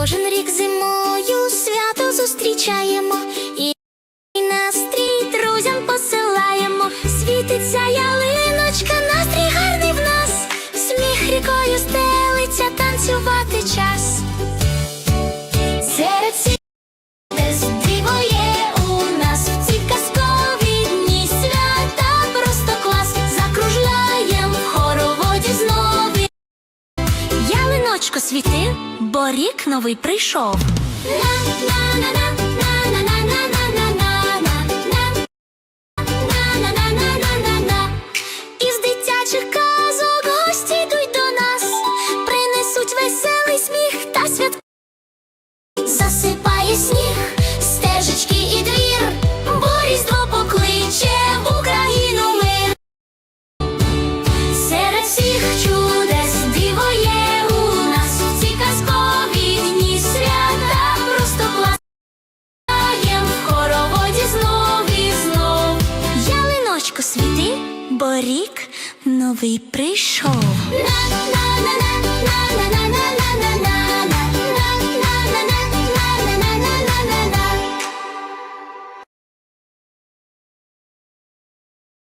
Кожен рік зимою свято зустрічаємо і настрій друзям посилаємо. Світиться ялиночка, настрій гарний в нас, сміх рікою стелиться, танцювати час. Сонечко світи, бо рік новий прийшов. Із дитячих казок гості йдуть до нас, принесуть веселий сміх та свят. Засипає сніг, стежечки. світи, бо рік новий прийшов.